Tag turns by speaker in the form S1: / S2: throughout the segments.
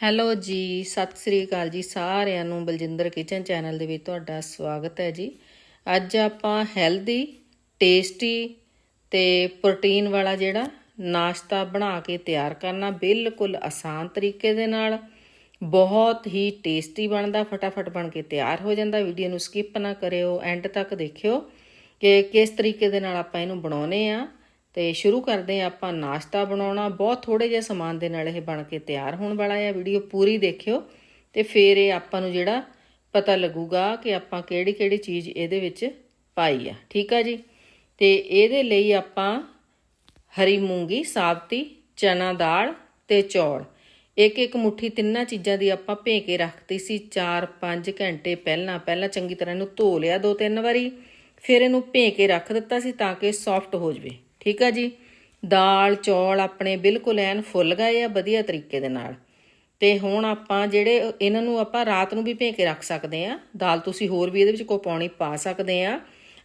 S1: Hello ਜੀ, ਸਤਿ ਸ੍ਰੀ ਅਕਾਲ ਜੀ ਸਾਰਿਆਂ ਨੂੰ। ਬਲਜਿੰਦਰ ਕਿਚਨ ਚੈਨਲ ਦੇ ਵਿੱਚ ਤੁਹਾਡਾ ਸਵਾਗਤ ਹੈ ਜੀ। ਅੱਜ ਆਪਾਂ ਹੈਲਦੀ, ਟੇਸਟੀ ਤੇ ਪ੍ਰੋਟੀਨ ਵਾਲਾ ਜਿਹੜਾ ਨਾਸ਼ਤਾ ਬਣਾ ਕੇ ਤਿਆਰ ਕਰਨਾ ਬਿਲਕੁਲ ਆਸਾਨ ਤਰੀਕੇ ਦੇ ਨਾਲ, ਬਹੁਤ ਹੀ ਟੇਸਟੀ ਬਣਦਾ, ਫਟਾਫਟ ਬਣ ਕੇ ਤਿਆਰ ਹੋ ਜਾਂਦਾ। ਵੀਡੀਓ ਨੂੰ ਸਕਿਪ ਨਾ ਕਰਿਓ, ਐਂਡ ਤੱਕ ਦੇਖਿਓ ਕਿ ਕਿਸ ਤਰੀਕੇ ਦੇ ਨਾਲ ਆਪਾਂ ਇਹਨੂੰ ਬਣਾਉਨੇ ਆ। ਤੇ ਸ਼ੁਰੂ ਕਰਦੇ ਆ ਆਪਾਂ ਨਾਸ਼ਤਾ ਬਣਾਉਣਾ। ਬਹੁਤ ਥੋੜੇ ਜਿਹੇ ਸਮਾਨ ਦੇ ਨਾਲ ਇਹ ਬਣ ਕੇ ਤਿਆਰ ਹੋਣ ਵਾਲਾ ਹੈ। ਵੀਡੀਓ ਪੂਰੀ ਦੇਖਿਓ ਤੇ ਫਿਰ ਇਹ ਆਪਾਂ ਨੂੰ ਜਿਹੜਾ ਪਤਾ ਲੱਗੂਗਾ ਕਿ ਆਪਾਂ ਕਿਹੜੀ ਕਿਹੜੀ ਚੀਜ਼ ਇਹਦੇ ਵਿੱਚ ਪਾਈ ਆ। ਠੀਕ ਆ ਜੀ? ਤੇ ਇਹਦੇ ਲਈ ਆਪਾਂ ਹਰੀ ਮੂੰਗੀ, ਸਾਬਤੀ, ਚਨਾ ਦਾਲ ਤੇ ਚੌਲ। ਇੱਕ ਇੱਕ ਮੁਠੀ ਤਿੰਨਾਂ ਚੀਜ਼ਾਂ ਦੀ ਆਪਾਂ ਭੇ ਕੇ ਰੱਖਤੀ ਸੀ। 4-5 ਘੰਟੇ ਪਹਿਲਾਂ ਪਹਿਲਾਂ ਚੰਗੀ ਤਰ੍ਹਾਂ ਇਹਨੂੰ ਧੋ ਲਿਆ ਦੋ ਤਿੰਨ ਵਾਰੀ। ਫਿਰ ਇਹਨੂੰ ਭੇ ਕੇ ਰੱਖ ਦਿੱਤਾ ਸੀ ਤਾਂ ਕਿ ਸੌਫਟ ਹੋ ਜਵੇ। ਠੀਕ ਆ ਜੀ? ਦਾਲ, ਚੌਲ ਆਪਣੇ ਬਿਲਕੁਲ ਐਨ ਫੁੱਲ ਗਏ ਆ ਵਧੀਆ ਤਰੀਕੇ ਦੇ ਨਾਲ। ਤੇ ਹੁਣ ਆਪਾਂ ਜਿਹੜੇ ਇਹਨਾਂ ਨੂੰ ਆਪਾਂ ਰਾਤ ਨੂੰ ਵੀ ਭੇ ਕੇ ਰੱਖ ਸਕਦੇ ਆ। ਦਾਲ ਤੁਸੀਂ ਹੋਰ ਵੀ ਇਹਦੇ ਵਿੱਚ ਕੋਈ ਪਾਣੀ ਪਾ ਸਕਦੇ ਆ।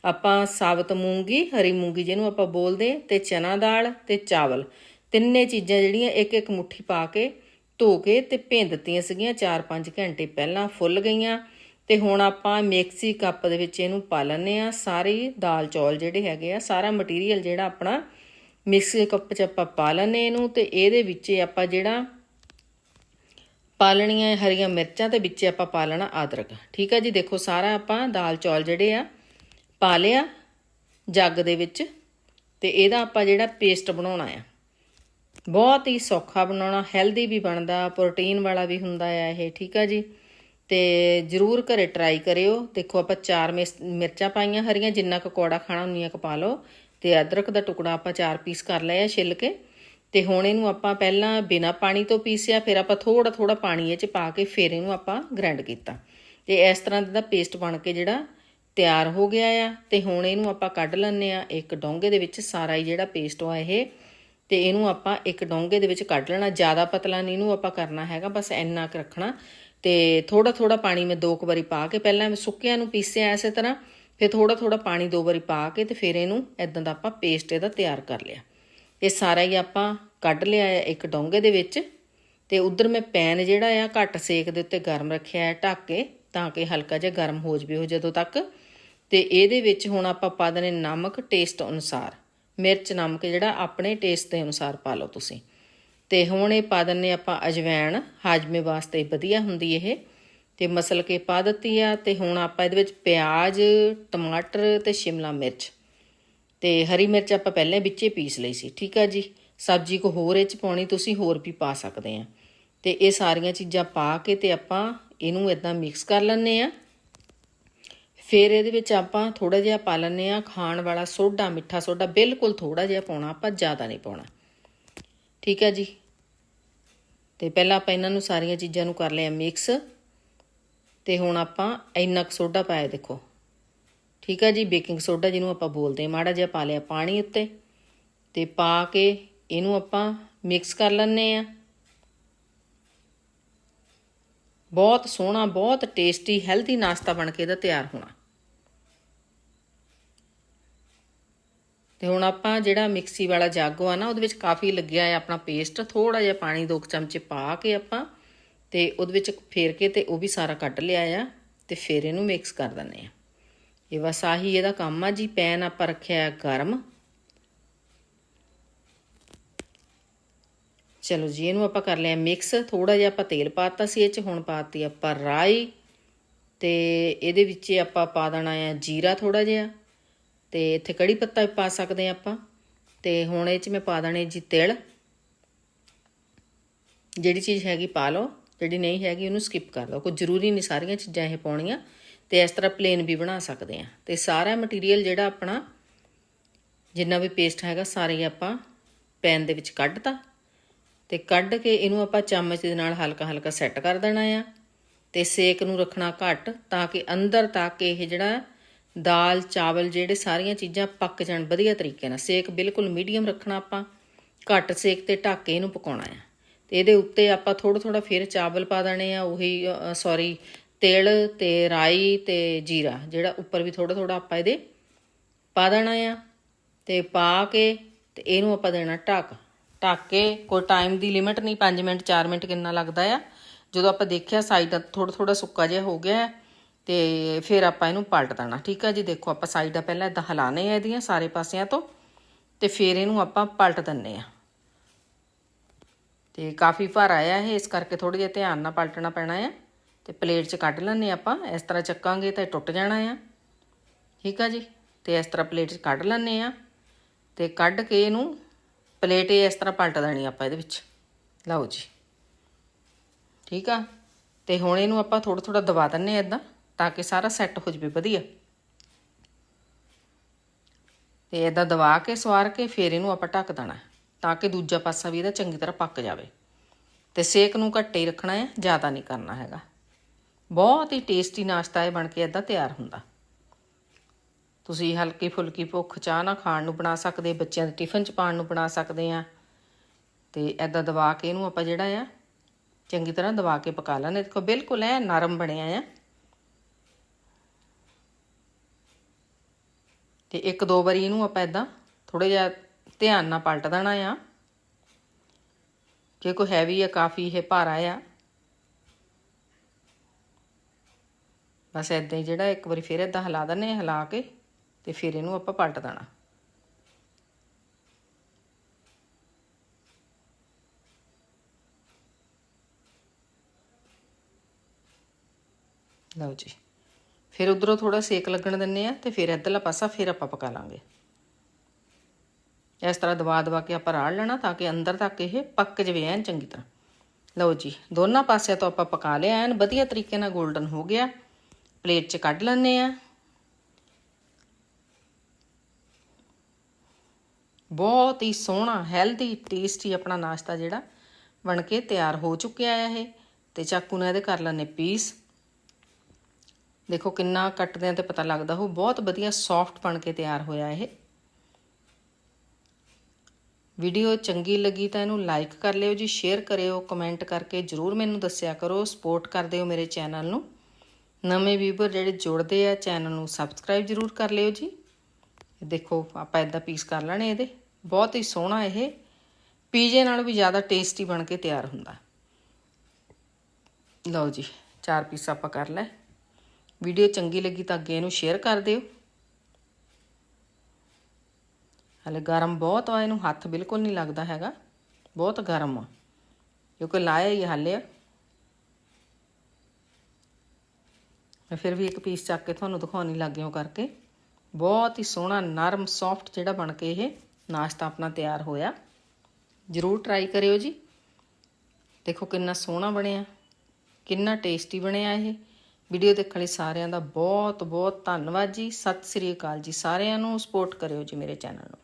S1: ਆਪਾਂ ਸਾਬਤ ਮੂੰਗੀ, ਹਰੀ ਮੂੰਗੀ ਜਿਹਨੂੰ ਆਪਾਂ ਬੋਲਦੇ ਤੇ ਚਨਾ ਦਾਲ ਤੇ ਚਾਵਲ। ਤਿੰਨੇ ਚੀਜ਼ਾਂ ਜਿਹੜੀਆਂ ਇੱਕ ਇੱਕ ਮੁਠੀ ਪਾ ਕੇ ਧੋ ਕੇ ਤੇ ਭੇਂ ਦਿੱਤੀਆਂ ਸੀਗੀਆਂ 4-5 ਘੰਟੇ ਪਹਿਲਾਂ ਫੁੱਲ ਗਈਆਂ। ਤੇ ਹੁਣ ਆਪਾਂ ਮਿਕਸੀ ਕੱਪ ਦੇ ਵਿੱਚ ਇਹਨੂੰ ਪਾ ਲੈਣੇ ਆ ਸਾਰੀ ਦਾਲ ਚੌਲ ਜਿਹੜੇ ਹੈਗੇ ਆ, ਸਾਰਾ ਮਟੀਰੀਅਲ ਜਿਹੜਾ ਆਪਣਾ ਮਿਕਸੀ ਕੱਪ 'ਚ ਆਪਾਂ ਪਾ ਲੈਣੇ ਇਹਨੂੰ ਤੇ ਇਹਦੇ ਵਿੱਚ ਆਪਾਂ ਜਿਹੜਾ ਪਾ ਲੈਣੀਆਂ ਹਰੀਆਂ ਮਿਰਚਾਂ ਤੇ ਵਿੱਚ ਆਪਾਂ ਪਾ ਲੈਣਾ ਅਦਰਕ। ਠੀਕ ਆ ਜੀ? ਦੇਖੋ ਸਾਰਾ ਆਪਾਂ ਦਾਲ ਚੌਲ ਜਿਹੜੇ ਆ ਪਾ ਲਿਆ ਜੱਗ ਦੇ ਵਿੱਚ ਤੇ ਇਹਦਾ ਆਪਾਂ ਜਿਹੜਾ ਪੇਸਟ ਬਣਾਉਣਾ ਆ। ਬਹੁਤ ਹੀ ਸੌਖਾ ਬਣਾਉਣਾ ਹੈਲਦੀ ਵੀ ਬਣਦਾ ਪ੍ਰੋਟੀਨ ਵਾਲਾ ਵੀ ਹੁੰਦਾ ਆ ਇਹ। ਠੀਕ ਆ ਜੀ? ਤੇ ਜਰੂਰ ਘਰੇ ਟਰਾਈ ਕਰਿਓ। ਦੇਖੋ, ਆਪਾਂ ਚਾਰ ਮਿਰਚਾਂ ਪਾਈਆਂ ਹਰੀਆਂ, ਜਿੰਨਾ ਕੁ ਕੌੜਾ ਖਾਣਾ ਉਨੀਆਂ ਕੁ ਪਾ ਲਓ। ਤੇ ਅਦਰਕ ਦਾ ਟੁਕੜਾ ਆਪਾਂ ਚਾਰ ਪੀਸ ਕਰ ਲਏ ਆ ਛਿੱਲ ਕੇ। ਤੇ ਹੁਣ ਇਹਨੂੰ ਆਪਾਂ ਪਹਿਲਾਂ ਬਿਨਾ ਪਾਣੀ ਤੋਂ ਪੀਸਿਆ, ਫਿਰ ਆਪਾਂ ਥੋੜਾ ਥੋੜਾ ਪਾਣੀ ਇਹ ਚ ਪਾ ਕੇ ਫਿਰ ਇਹਨੂੰ ਆਪਾਂ ਗ੍ਰਾਈਂਡ ਕੀਤਾ। ਤੇ ਇਸ ਤਰ੍ਹਾਂ ਦਾ ਪੇਸਟ ਬਣ ਕੇ ਜਿਹੜਾ ਤਿਆਰ ਹੋ ਗਿਆ ਆ। ਤੇ ਹੁਣ ਇਹਨੂੰ ਆਪਾਂ ਕੱਢ ਲੈਣੇ ਆ ਇੱਕ ਡੋਂਗੇ ਦੇ ਵਿੱਚ ਸਾਰਾ ਹੀ ਜਿਹੜਾ ਪੇਸਟ ਆ ਇਹ। ਤੇ ਇਹਨੂੰ ਆਪਾਂ ਇੱਕ ਡੋਂਗੇ ਦੇ ਵਿੱਚ ਕੱਢ ਲੈਣਾ। ਜ਼ਿਆਦਾ ਪਤਲਾ ਨਹੀਂ ਇਹਨੂੰ ਆਪਾਂ ਕਰਨਾ ਹੈਗਾ, ਬਸ ਇੰਨਾ ਕੁ ਰੱਖਣਾ। ਤੇ ਥੋੜਾ ਥੋੜਾ ਪਾਣੀ ਮੈਂ ਦੋ ਕੁ ਵਾਰੀ ਪਾ ਕੇ ਪਹਿਲਾਂ ਮੈਂ ਸੁੱਕਿਆਂ ਨੂੰ ਪੀਸਿਆ ਐਸੇ ਤਰ੍ਹਾਂ, ਫਿਰ ਥੋੜਾ ਥੋੜਾ ਪਾਣੀ ਦੋ ਵਾਰੀ ਪਾ ਕੇ ਤੇ ਫਿਰ ਇਹਨੂੰ ਇਦਾਂ ਦਾ ਆਪਾਂ ਪੇਸਟ ਇਹਦਾ ਤਿਆਰ ਕਰ ਲਿਆ। ਇਹ ਸਾਰਾ ਹੀ ਆਪਾਂ ਕੱਢ ਲਿਆ ਇੱਕ ਡੋਂਗੇ ਦੇ ਵਿੱਚ ਤੇ ਉਧਰ ਮੈਂ ਪੈਨ ਜਿਹੜਾ ਆ ਘੱਟ ਸੇਕ ਦੇ ਉੱਤੇ ਗਰਮ ਰੱਖਿਆ ਹੈ ਢੱਕ ਕੇ ਤਾਂ ਕਿ ਹਲਕਾ ਜਿਹਾ ਗਰਮ ਹੋ ਜਵੇ ਉਹ ਜਦੋਂ ਤੱਕ। ਤੇ ਇਹਦੇ ਵਿੱਚ ਹੁਣ ਆਪਾਂ ਪਾ ਦਨੇ ਨਮਕ ਟੇਸਟ ਅਨੁਸਾਰ। ਮਿਰਚ ਨਮਕ ਜਿਹੜਾ ਆਪਣੇ ਟੇਸਟ ਦੇ ਅਨੁਸਾਰ ਪਾ ਲਓ ਤੁਸੀਂ। ਤੇ ਹੁਣ ਇਹ ਪਾ ਦਿੰਨੇ ਆਪਾਂ ਅਜਵੈਣ, ਹਾਜਮੇ ਵਾਸਤੇ ਵਧੀਆ ਹੁੰਦੀ ਇਹ। ਤੇ ਮਸਲ ਕੇ ਪਾ ਦਿੱਤੀ ਆ ਤੇ ਹੁਣ ਆਪਾਂ ਇਹਦੇ ਵਿੱਚ ਪਿਆਜ਼, ਟਮਾਟਰ ਤੇ ਸ਼ਿਮਲਾ ਮਿਰਚ। ਤੇ ਹਰੀ ਮਿਰਚ ਆਪਾਂ ਪਹਿਲਾਂ ਵਿੱਚੇ ਪੀਸ ਲਈ ਸੀ, ਠੀਕ ਆ ਜੀ? ਸਬਜ਼ੀ ਕੋ ਹੋਰ ਇਹ ਚ ਪਾਉਣੀ, ਤੁਸੀਂ ਹੋਰ ਵੀ ਪਾ ਸਕਦੇ ਆ। ਤੇ ਇਹ ਸਾਰੀਆਂ ਚੀਜ਼ਾਂ ਪਾ ਕੇ ਤੇ ਆਪਾਂ ਇਹਨੂੰ ਇਦਾਂ ਮਿਕਸ ਕਰ ਲੈਣੇ ਆ। ਫਿਰ ਇਹਦੇ ਵਿੱਚ ਆਪਾਂ ਥੋੜਾ ਜਿਹਾ ਪਾ ਲੈਣੇ ਆ, ਖਾਣ ਵਾਲਾ ਸੋਡਾ, ਮਿੱਠਾ ਸੋਡਾ ਬਿਲਕੁਲ ਥੋੜਾ ਜਿਹਾ ਪਾਉਣਾ, ਆਪਾਂ ਜ਼ਿਆਦਾ ਨਹੀਂ ਪਾਉਣਾ। ਠੀਕ ਹੈ ਜੀ। ਤੇ ਪਹਿਲਾਂ ਆਪਾਂ ਇਹਨਾਂ ਨੂੰ ਸਾਰੀਆਂ ਚੀਜ਼ਾਂ ਨੂੰ ਕਰ ਲਿਆ ਮਿਕਸ ਤੇ ਹੁਣ ਆਪਾਂ ਇੰਨਾ ਕੁ ਸੋਡਾ ਪਾਇਆ ਦੇਖੋ। ਠੀਕ ਹੈ ਜੀ ਬੇਕਿੰਗ ਸੋਡਾ ਜਿਹਨੂੰ ਆਪਾਂ ਬੋਲਦੇ ਮਾੜਾ ਜਿਹਾ ਪਾ ਲਿਆ ਪਾਣੀ ਉੱਤੇ। ਤੇ ਪਾ ਕੇ ਇਹਨੂੰ ਆਪਾਂ ਮਿਕਸ ਕਰ ਲੈਣੇ ਆ ਬਹੁਤ ਸੋਹਣਾ, ਬਹੁਤ ਟੇਸਟੀ ਹੈਲਦੀ ਨਾਸ਼ਤਾ ਬਣ ਕੇ ਇਹਦਾ ਤਿਆਰ ਹੋਣਾ। ਤੇ ਹੁਣ ਆਪਾਂ ਜਿਹੜਾ ਮਿਕਸੀ ਵਾਲਾ ਜਾਗੋ ਆ ਨਾ, ਉਹਦੇ ਵਿੱਚ ਕਾਫੀ ਲੱਗਿਆ ਹੈ ਆਪਣਾ ਪੇਸਟ ਥੋੜਾ ਜਿਹਾ ਪਾਣੀ ਦੋ ਚਮਚੇ ਪਾ ਕੇ ਆਪਾਂ ਤੇ ਉਹਦੇ ਵਿੱਚ ਫੇਰ ਕੇ ਤੇ ਉਹ ਵੀ ਸਾਰਾ ਕੱਢ ਲਿਆ ਆ ਤੇ ਫਿਰ ਇਹਨੂੰ ਮਿਕਸ ਕਰ ਦਿੰਨੇ ਆ। ਇਹ ਬਸ ਆਹੀ ਇਹਦਾ ਕੰਮ ਆ ਜੀ, ਪੈਨ ਆਪਾਂ ਰੱਖਿਆ ਗਰਮ। ਚਲੋ ਜੀ, ਇਹਨੂੰ ਆਪਾਂ ਕਰ ਲਿਆ ਮਿਕਸ ਥੋੜਾ ਜਿਹਾ ਆਪਾਂ ਤੇਲ ਪਾਤਾ ਸੀ ਇਹ ਚ, ਹੁਣ ਪਾਤੀ ਆਪਾਂ ਰਾਈ ਤੇ ਇਹਦੇ ਵਿੱਚ ਆਪਾਂ ਪਾ ਦੇਣਾ ਆ ਜੀਰਾ ਥੋੜਾ ਜਿਹਾ। ਤੇ ਇੱਥੇ ਕੜੀ ਪੱਤਾ ਵੀ ਪਾ ਸਕਦੇ ਆ ਆਪਾਂ। ਤੇ ਹੁਣ ਇਹ ਚ ਮੈਂ ਪਾ ਦੇਣੇ ਜੀ ਤਿਲ। ਜਿਹੜੀ ਚੀਜ਼ ਹੈਗੀ ਪਾ ਲਓ, ਜਿਹੜੀ ਨਹੀਂ ਹੈਗੀ ਉਹਨੂੰ ਸਕਿਪ ਕਰ ਦਿਓ ਕੋਈ ਜ਼ਰੂਰੀ ਨਹੀਂ ਸਾਰੀਆਂ ਚੀਜ਼ਾਂ ਇਹ ਪਾਉਣੀਆਂ। ਤੇ ਇਸ ਤਰ੍ਹਾਂ ਪਲੇਨ ਵੀ ਬਣਾ ਸਕਦੇ ਆ ਤੇ ਸਾਰਾ ਮਟੀਰੀਅਲ ਜਿਹੜਾ ਆਪਣਾ, ਜਿੰਨਾ ਵੀ ਪੇਸਟ ਹੈਗਾ, ਸਾਰੇ ਆਪਾਂ ਪੈਨ ਦੇ ਵਿੱਚ ਕੱਢਤਾ। ਤੇ ਕੱਢ ਕੇ ਇਹਨੂੰ ਆਪਾਂ ਚਮਚ ਦੇ ਨਾਲ ਹਲਕਾ ਹਲਕਾ ਸੈੱਟ ਕਰ ਦੇਣਾ ਆ। ਤੇ ਸੇਕ ਨੂੰ ਰੱਖਣਾ ਘੱਟ, ਤਾਂ ਕਿ ਅੰਦਰ ਤੱਕ ਇਹ ਜਿਹੜਾ ਦਾਲ, ਚਾਵਲ ਜਿਹੜੇ ਸਾਰੀਆਂ ਚੀਜ਼ਾਂ ਪੱਕ ਜਾਣ ਵਧੀਆ ਤਰੀਕੇ ਨਾਲ। ਸੇਕ ਬਿਲਕੁਲ ਮੀਡੀਅਮ ਰੱਖਣਾ ਆਪਾਂ। ਘੱਟ ਸੇਕ ਤੇ ਢੱਕ ਕੇ ਇਹਨੂੰ ਪਕਾਉਣਾ ਆ। ਤੇ ਇਹਦੇ ਉੱਤੇ ਆਪਾਂ ਥੋੜਾ ਥੋੜਾ ਫਿਰ ਚਾਵਲ ਪਾ ਦੇਣੇ ਆ, ਉਹੀ ਸੌਰੀ ਤਿਲ ਤੇ ਰਾਈ ਤੇ ਜੀਰਾ, ਜਿਹੜਾ ਉੱਪਰ ਵੀ ਥੋੜਾ ਥੋੜਾ ਆਪਾਂ ਇਹਦੇ ਪਾ ਦੇਣਾ ਆ। ਤੇ ਪਾ ਕੇ ਤੇ ਇਹਨੂੰ ਆਪਾਂ ਦੇਣਾ ਢੱਕ। ਢੱਕ ਕੇ ਕੋਈ ਟਾਈਮ ਦੀ ਲਿਮਿਟ ਨਹੀਂ 5 ਮਿੰਟ 4 ਮਿੰਟ ਕਿੰਨਾ ਲੱਗਦਾ ਆ। ਜਦੋਂ ਆਪਾਂ ਦੇਖਿਆ ਸਾਈਡ ਥੋੜਾ ਥੋੜਾ ਸੁੱਕਾ ਜਿਹਾ ਹੋ ਗਿਆ ਤੇ ਫਿਰ ਆਪਾਂ ਇਹਨੂੰ ਪਲਟ ਦੇਣਾ, ਠੀਕ ਆ ਜੀ? ਦੇਖੋ, ਆਪਾਂ ਸਾਈਡਾਂ ਪਹਿਲਾਂ ਇਦਾਂ ਹਿਲਾਣੇ ਆ ਇਹਦੀਆਂ ਸਾਰੇ ਪਾਸਿਆਂ ਤੋਂ ਤੇ ਫਿਰ ਇਹਨੂੰ ਆਪਾਂ ਪਲਟ ਦਿੰਨੇ ਆ। ਤੇ ਕਾਫੀ ਭਾਰ ਆਇਆ ਇਹ, ਇਸ ਕਰਕੇ ਥੋੜੀ ਜਿਹਾ ਧਿਆਨ ਨਾਲ ਪਲਟਣਾ ਪੈਣਾ ਆ ਤੇ ਪਲੇਟ 'ਚ ਕੱਢ ਲੈਣੇ ਆਪਾਂ। ਇਸ ਤਰ੍ਹਾਂ ਚੱਕਾਂਗੇ ਤਾਂ ਇਹ ਟੁੱਟ ਜਾਣਾ ਆ। ਠੀਕ ਆ ਜੀ? ਤੇ ਇਸ ਤਰ੍ਹਾਂ ਪਲੇਟ 'ਚ ਕੱਢ ਲੈਣੇ ਆ ਤੇ ਕੱਢ ਕੇ ਇਹਨੂੰ ਪਲੇਟ ਇਹ ਇਸ ਤਰ੍ਹਾਂ ਪਲਟ ਦੇਣੀ ਆਪਾਂ ਇਹਦੇ ਵਿੱਚ। ਲਓ ਜੀ। ਠੀਕ ਆ? ਤੇ ਹੁਣ ਇਹਨੂੰ ਆਪਾਂ ਥੋੜਾ ਥੋੜਾ ਦਬਾ ਦਿੰਨੇ ਆ ਇਦਾਂ ਤਾਂ ਕਿ ਸਾਰਾ ਸੈੱਟ ਹੋ ਜਵੇ ਵਧੀਆ। ਤੇ ਇਦਾਂ ਦਵਾ ਕੇ, ਸਵਾਰ ਕੇ ਫਿਰ ਇਹਨੂੰ ਆਪਾਂ ਢੱਕ ਦੇਣਾ ਤਾਂ ਕਿ ਦੂਜਾ ਪਾਸਾ ਵੀ ਇਹਦਾ ਚੰਗੀ ਤਰ੍ਹਾਂ ਪੱਕ ਜਾਵੇ। ਤੇ ਸੇਕ ਨੂੰ ਘੱਟੇ ਹੀ ਰੱਖਣਾ ਹੈ, ਜ਼ਿਆਦਾ ਨਹੀਂ ਕਰਨਾ ਹੈਗਾ। ਬਹੁਤ ਹੀ ਟੇਸਟੀ ਨਾਸ਼ਤਾ ਇਹ ਬਣ ਕੇ ਇਦਾਂ ਤਿਆਰ ਹੁੰਦਾ। ਤੁਸੀਂ ਹਲਕੀ ਫੁਲਕੀ ਭੁੱਖ ਚਾਹ ਨਾਲ ਖਾਣ ਨੂੰ ਬਣਾ ਸਕਦੇ, ਬੱਚਿਆਂ ਦੇ ਟਿਫਨ ਚ ਪਾਉਣ ਨੂੰ ਬਣਾ ਸਕਦੇ ਆ ਤੇ ਐਦਾਂ ਦਬਾ ਕੇ ਇਹਨੂੰ ਆਪਾਂ ਜਿਹੜਾ ਆ, ਚੰਗੀ ਤਰ੍ਹਾਂ ਦਬਾ ਕੇ ਪਕਾ ਲੈਣੇ। ਦੇਖੋ ਬਿਲਕੁਲ ਐ ਨਰਮ ਬਣਿਆ ਆ। ਤੇ ਇੱਕ ਦੋ ਵਾਰੀ ਇਹਨੂੰ ਆਪਾਂ ਐਦਾਂ ਥੋੜਾ ਜਿਹਾ ਧਿਆਨ ਨਾਲ ਪਲਟ ਦੇਣਾ ਆ। ਕਿ ਕੋਈ ਹੈਵੀ ਆ, ਕਾਫੀ ਇਹ ਭਾਰਾ ਆ। ਬਸ ਐਦਾਂ ਹੀ ਜਿਹੜਾ ਇੱਕ ਵਾਰੀ ਫਿਰ ਐਦਾਂ ਹਿਲਾ ਦਿੰਨੇ ਆ, ਹਿਲਾ ਕੇ ਤੇ ਫਿਰ ਇਹਨੂੰ ਆਪਾਂ ਪਲਟ ਦੇਣਾ। ਲਓ ਜੀ। ਫਿਰ ਉਧਰੋਂ ਥੋੜਾ ਸੇਕ ਲੱਗਣ ਦਿੰਨੇ ਆ ਤੇ ਫਿਰ ਇੱਧਰਲਾ ਪਾਸਾ ਫਿਰ ਆਪਾਂ ਪਕਾ ਲਾਂਗੇ। ਇਸ ਤਰ੍ਹਾਂ ਦਬਾ ਦਬਾ ਕੇ ਆਪਾਂ ਰਾੜ ਲੈਣਾ ਤਾਂ ਕਿ ਅੰਦਰ ਤੱਕ ਇਹ ਪੱਕ ਜਵੇ ਐਨ ਚੰਗੀ ਤਰ੍ਹਾਂ। ਲਓ ਜੀ, ਦੋਨਾਂ ਪਾਸਿਆਂ ਤੋਂ ਆਪਾਂ ਪਕਾ ਲਿਆ, ਐਨ ਵਧੀਆ ਤਰੀਕੇ ਨਾਲ 골ਡਨ ਹੋ ਗਿਆ। ਪਲੇਟ 'ਚ ਕੱਢ ਲੈਣੇ ਆ ਬਹੁਤ ਹੀ ਸੋਹਣਾ, ਹੈਲਦੀ, ਟੇਸਟੀ ਆਪਣਾ ਨਾਸ਼ਤਾ ਜਿਹੜਾ ਬਣ ਕੇ ਤਿਆਰ ਹੋ ਚੁੱਕਿਆ ਹੈ ਇਹ। ਤੇ ਚਾਕੂ ਨਾਲ ਇਹਦੇ ਕਰ ਲੈਣੇ ਪੀਸ। ਦੇਖੋ ਕਿੰਨਾ ਕੱਟਦੇ ਆ ਤੇ ਪਤਾ ਲੱਗਦਾ, ਉਹ ਬਹੁਤ ਵਧੀਆ ਸੌਫਟ ਬਣ ਕੇ ਤਿਆਰ ਹੋਇਆ ਇਹ। ਵੀਡੀਓ ਚੰਗੀ ਲੱਗੀ ਤਾਂ ਇਹਨੂੰ ਲਾਈਕ ਕਰ ਲਿਓ ਜੀ ਸ਼ੇਅਰ ਕਰਿਓ ਕਮੈਂਟ ਕਰਕੇ ਜਰੂਰ ਮੈਨੂੰ ਦੱਸਿਆ ਕਰੋ ਸਪੋਰਟ ਕਰਦੇ ਹੋ ਮੇਰੇ ਚੈਨਲ ਨੂੰ। ਨਵੇਂ ਵੀਵਰ ਜਿਹੜੇ ਜੁੜਦੇ ਆ ਚੈਨਲ ਨੂੰ ਸਬਸਕ੍ਰਾਈਬ ਜਰੂਰ ਕਰ ਲਿਓ ਜੀ। ਦੇਖੋ, ਆਪਾਂ ਇਦਾਂ ਪੀਸ ਕਰ ਲੈਣੇ ਇਹਦੇ। ਬਹੁਤ ਹੀ ਸੋਹਣਾ ਇਹ। ਪੀਜੇ ਨਾਲ ਵੀ ਜ਼ਿਆਦਾ ਟੇਸਟੀ ਬਣ ਕੇ ਤਿਆਰ ਹੁੰਦਾ। ਲਓ ਜੀ, ਚਾਰ ਪੀਸ ਆਪਾਂ ਕਰ ਲੈ ਵੀਡੀਓ ਚੰਗੀ ਲੱਗੀ ਤਾਂ ਅੱਗੇ ਇਹਨੂੰ ਸ਼ੇਅਰ ਕਰ ਦਿਓ। ਹਲੇ ਗਰਮ ਬਹੁਤ ਆ, ਇਹਨੂੰ ਹੱਥ ਬਿਲਕੁਲ ਨਹੀਂ ਲੱਗਦਾ ਹੈਗਾ। ਬਹੁਤ ਗਰਮ ਆ, ਕਿਉਂਕਿ ਲਾਇਆ ਹੀ ਹਾਲੇ ਆ। ਮੈਂ ਫਿਰ ਵੀ ਇੱਕ ਪੀਸ ਚੱਕ ਕੇ ਤੁਹਾਨੂੰ ਦਿਖਾਉਣੀ ਲੱਗਿਓ ਕਰਕੇ। ਬਹੁਤ ਹੀ ਸੋਹਣਾ, ਨਰਮ ਸੌਫਟ ਜਿਹੜਾ ਬਣ ਕੇ ਇਹ ਨਾਸ਼ਤਾ ਆਪਣਾ ਤਿਆਰ ਹੋਇਆ। ਜਰੂਰ ਟਰਾਈ ਕਰਿਓ ਜੀ। ਦੇਖੋ ਕਿੰਨਾ ਸੋਹਣਾ ਬਣਿਆ, ਕਿੰਨਾ ਟੇਸਟੀ ਬਣਿਆ ਇਹ। ਵੀਡੀਓ ਦੇਖਣ ਲਈ ਸਾਰਿਆਂ ਦਾ ਬਹੁਤ ਬਹੁਤ ਧੰਨਵਾਦ ਜੀ। ਸਤਿ ਸ੍ਰੀ ਅਕਾਲ ਜੀ। ਸਾਰਿਆਂ ਨੂੰ ਸਪੋਰਟ ਕਰਿਓ ਜੀ ਮੇਰੇ ਚੈਨਲ ਨੂੰ।